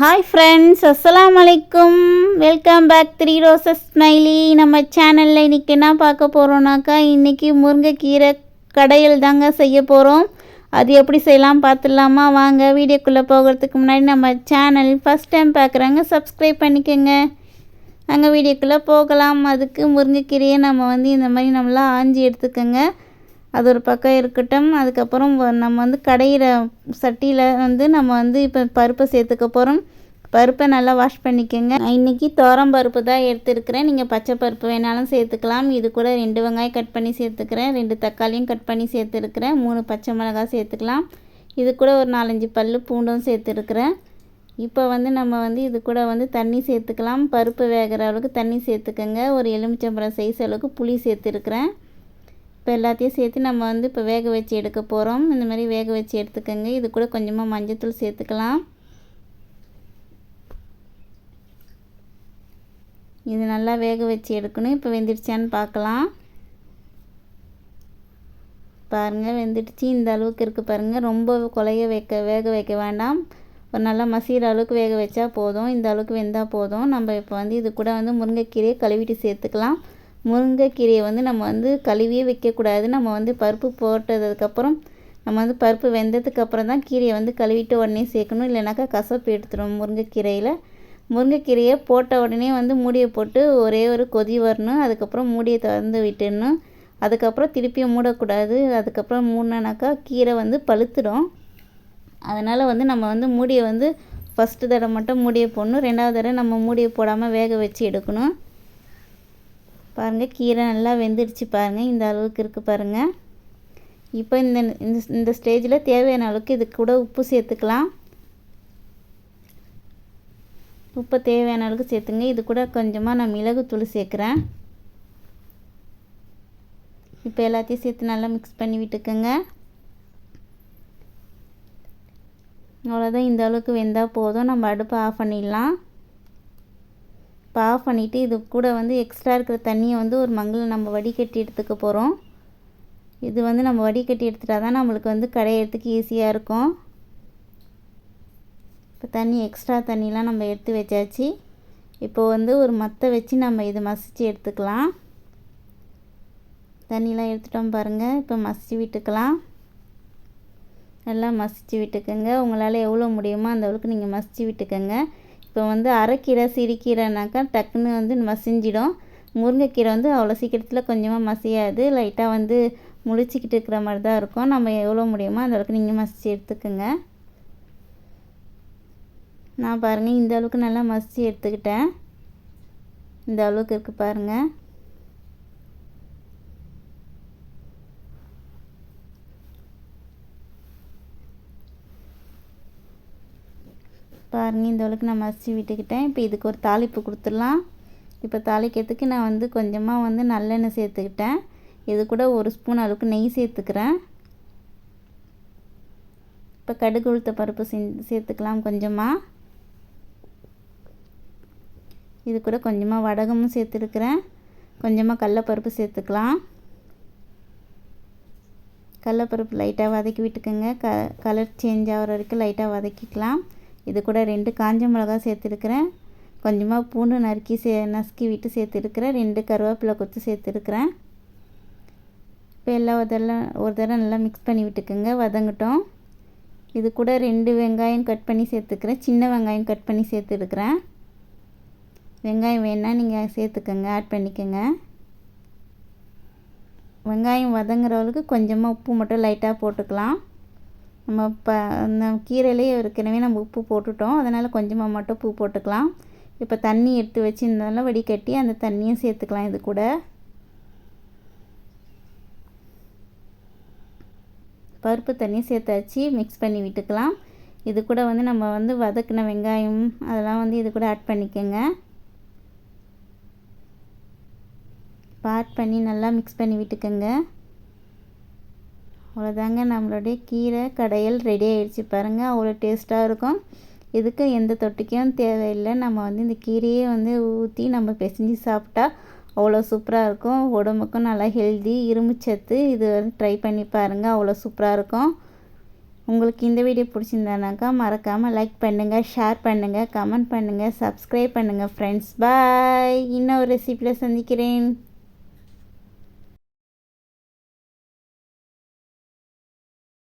Hi friends அஸ்ஸலாம் வலைக்கும் welcome back three roses smiley நம்ம சேனலில் இன்றைக்கி என்ன பார்க்க போகிறோம்னாக்கா இன்றைக்கி முருங்கைக்கீரை கடையில் தாங்க செய்ய போகிறோம் அது எப்படி செய்யலாம் பார்த்துடலாமா? வாங்க வீடியோக்குள்ளே போகிறதுக்கு முன்னாடி நம்ம சேனல் ஃபஸ்ட் டைம் பார்க்குறாங்க சப்ஸ்கிரைப் பண்ணிக்கோங்க. அங்கே வீடியோக்குள்ளே போகலாம். அதுக்கு முருங்கைக்கீரையை நம்ம வந்து இந்த மாதிரி நம்மளாம் ஆஞ்சி எடுத்துக்கோங்க. அது ஒரு பக்கம் இருக்கட்டும். அதுக்கப்புறம் வ- நம்ம வந்து கடையிற சட்டியில் வந்து நம்ம வந்து இப்போ பருப்பை சேர்த்துக்க போகிறோம் பருப்பை நல்லா வாஷ் பண்ணிக்கோங்க. நான் இன்றைக்கி தோரம் பருப்பு தான் எடுத்துருக்கிறேன். நீங்கள் பச்சை பருப்பு வேணாலும் சேர்த்துக்கலாம். இது கூட ரெண்டு வெங்காயம் கட் பண்ணி சேர்த்துக்கிறேன். ரெண்டு தக்காளியும் கட் பண்ணி சேர்த்துருக்கிறேன். மூணு பச்சை மிளகாய் சேர்த்துக்கலாம். இது கூட ஒரு நாலஞ்சு பல் பூண்டும் சேர்த்துருக்குறேன். இப்போ வந்து நம்ம வந்து இது கூட வந்து தண்ணி சேர்த்துக்கலாம். பருப்பு வேகிற அளவுக்கு தண்ணி சேர்த்துக்கோங்க. ஒரு எலுமிச்சம்பழம் சைஸ் அளவுக்கு புளி சேர்த்துருக்குறேன். இப்போ எல்லாத்தையும் சேர்த்து நம்ம வந்து இப்போ வேக வச்சு எடுக்க போகிறோம். இந்த மாதிரி வேக வச்சு எடுத்துக்கோங்க. இது கூட கொஞ்சமாக மஞ்சத்தூள் சேர்த்துக்கலாம். இது நல்லா வேக வச்சு எடுக்கணும். இப்போ வெந்துடுச்சான்னு பார்க்கலாம். பாருங்கள் வெந்துடுச்சு. இந்த அளவுக்கு இருக்குது பாருங்கள் ரொம்ப குலைய வைக்க வேக வைக்க வேண்டாம். ஒரு நல்லா மசிகிற அளவுக்கு வேக வச்சா போதும். இந்த அளவுக்கு வெந்தால் போதும். நம்ம இப்போ வந்து இது கூட வந்து முருங்கைக்கீரையை கழுவிட்டு சேர்த்துக்கலாம். முருங்கைக்கீரையை வந்து நம்ம வந்து கழுவியே வைக்கக்கூடாது. நம்ம வந்து பருப்பு போட்டதுக்கப்புறம் நம்ம வந்து பருப்பு வெந்ததுக்கப்புறம் தான் கீரையை வந்து கழுவிட்டு உடனே சேர்க்கணும். இல்லைனாக்கா கசப்பு எடுத்துடும் முருங்கைக்கீரையில். முருங்கைக்கீரையை போட்ட உடனே வந்து மூடியை போட்டு ஒரே ஒரு கொதி வரணும். அதுக்கப்புறம் மூடியை திறந்து விட்டுடணும். அதுக்கப்புறம் திருப்பியும் மூடக்கூடாது. அதுக்கப்புறம் மூடினாக்கா கீரை வந்து பழுத்துடும். அதனால் வந்து நம்ம வந்து மூடியை வந்து ஃபஸ்ட்டு தடவை மட்டும் மூடியை போடணும். ரெண்டாவது தடவை நம்ம மூடியை போடாமல் வேக வச்சு எடுக்கணும். பாருங்கள் கீரை நல்லா வெந்துடுச்சு பாருங்கள் இந்த அளவுக்கு இருக்குது பாருங்கள் இப்போ இந்த இந்த இந்த ஸ்டேஜில் தேவையான அளவுக்கு இது கூட உப்பு சேர்த்துக்கலாம். உப்பு தேவையான அளவுக்கு சேர்த்துங்க. இது கூட கொஞ்சமாக நான் மிளகுத்தூள் சேர்க்குறேன். இப்போ எல்லாத்தையும் சேர்த்து நல்லா மிக்ஸ் பண்ணி விட்டுக்கோங்க. அவ்வளோதான் இந்த அளவுக்கு வெந்தால் போதும். நம்ம அடுப்பை ஆஃப் பண்ணிடலாம். இப்போ ஆஃப் பண்ணிவிட்டு இது கூட வந்து எக்ஸ்ட்ரா இருக்கிற தண்ணியை வந்து ஒரு மங்கில் நம்ம வடிகட்டி எடுத்துக்க போகிறோம் இது வந்து நம்ம வடிகட்டி எடுத்துட்டா தான் நம்மளுக்கு வந்து கடையிறதுக்கு ஈஸியாக இருக்கும். இப்போ தண்ணி எக்ஸ்ட்ரா தண்ணிலாம் நம்ம எடுத்து வச்சாச்சு. இப்போ வந்து ஒரு மத்தை வச்சு நம்ம இதை மசிச்சு எடுத்துக்கலாம். தண்ணிலாம் எடுத்துட்டோம் பாருங்கள் இப்போ மசிச்சு விட்டுக்கலாம். நல்லா மசிச்சு விட்டுக்கோங்க. உங்களால் எவ்வளோ முடியுமோ அந்த அளவுக்கு நீங்கள் மசிச்சு விட்டுக்கோங்க. இப்போ வந்து அரைக்கீரை சிறுக்கீரைனாக்கா டக்குன்னு வந்து மசிஞ்சிடும். முருங்கைக்கீரை வந்து அவ்வளோ சீக்கிரத்தில் கொஞ்சமாக மசியாது. லைட்டாக வந்து முழிச்சிக்கிட்டு இருக்கிற மாதிரி தான் இருக்கும். நம்ம எவ்வளோ முடியுமோ அந்த அளவுக்கு நீங்கள் மசித்து எடுத்துக்கோங்க. நான் பாருங்கள் இந்த அளவுக்கு நல்லா மசித்து எடுத்துக்கிட்டேன். இந்த அளவுக்கு இருக்குது பாருங்கள் பாருங்கள் இந்த அளவுக்கு நான் மசிச்சு விட்டுக்கிட்டேன். இப்போ இதுக்கு ஒரு தாளிப்பு கொடுத்துடலாம். இப்போ தாளிக்கிறதுக்கு நான் வந்து கொஞ்சமாக வந்து நல்லெண்ணெய் சேர்த்துக்கிட்டேன். இது கூட ஒரு ஸ்பூன் அளவுக்கு நெய் சேர்த்துக்கிறேன். இப்போ கடுகு உளுத்த பருப்பு செஞ்சு சேர்த்துக்கலாம் கொஞ்சமாக இது கூட கொஞ்சமாக வடகமும் சேர்த்துருக்குறேன். கொஞ்சமாக கடலப்பருப்பு சேர்த்துக்கலாம். கடலப்பருப்பு லைட்டாக வதக்கி விட்டுக்கோங்க. க கலர் சேஞ்ச் ஆகிற வரைக்கும் லைட்டாக வதக்கிக்கலாம். இது கூட ரெண்டு காஞ்ச மிளகா சேர்த்துருக்குறேன். கொஞ்சமாக பூண்டு நறுக்கி சே நசுக்கி விட்டு சேர்த்துருக்குறேன். ரெண்டு கருவேப்பிலை கொத்து சேர்த்துருக்குறேன். இப்போ எல்லாம் இதெல்லாம் ஒரு தடவை நல்லா மிக்ஸ் பண்ணி விட்டுக்கோங்க. வதங்கட்டும். இது கூட ரெண்டு வெங்காயம் கட் பண்ணி சேர்த்துக்கிறேன். சின்ன வெங்காயம் கட் பண்ணி சேர்த்துருக்குறேன். வெங்காயம் வேணால் நீங்கள் சேர்த்துக்கோங்க ஆட் பண்ணிக்கோங்க. வெங்காயம் வதங்குற அளவுக்கு கொஞ்சமாக உப்பு மட்டும் லைட்டாக போட்டுக்கலாம். நம்ம இப்போ அந்த கீரையிலேயே ஏற்கனவே நம்ம உப்பு போட்டுட்டோம். அதனால் கொஞ்சமாக மட்டும் பூ போட்டுக்கலாம். இப்போ தண்ணி எடுத்து வச்சுருந்தாலும் வடிகட்டி அந்த தண்ணியும் சேர்த்துக்கலாம் இது கூட. பருப்பு தண்ணி சேர்த்தாச்சு. மிக்ஸ் பண்ணி விட்டுக்கலாம். இது கூட வந்து நம்ம வந்து வதக்கின வெங்காயம் அதெல்லாம் வந்து இது கூட ஆட் பண்ணிக்கோங்க. இப்போ ஆட் பண்ணி நல்லா மிக்ஸ் பண்ணி விட்டுக்கோங்க. அவ்வளோதாங்க நம்மளுடைய கீரை கடையல் ரெடி ஆகிடுச்சு பாருங்கள் அவ்வளோ டேஸ்ட்டாக இருக்கும். இதுக்கு எந்த தொட்டிக்கும் தேவையில்லை. நம்ம வந்து இந்த கீரையே வந்து ஊற்றி நம்ம பிசைஞ்சு சாப்பிட்டா அவ்வளோ சூப்பராக இருக்கும். உடம்புக்கும் நல்லா ஹெல்தி இரும்புச்சத்து இது வந்து ட்ரை பண்ணி பாருங்கள் அவ்வளோ சூப்பராக இருக்கும். உங்களுக்கு இந்த வீடியோ பிடிச்சிருந்தானாக்கா மறக்காமல் லைக் பண்ணுங்கள் ஷேர் பண்ணுங்கள் கமெண்ட் பண்ணுங்கள் சப்ஸ்கிரைப் பண்ணுங்கள் ஃப்ரெண்ட்ஸ் பாய் இன்னொரு ரெசிப்பியில் சந்திக்கிறேன்.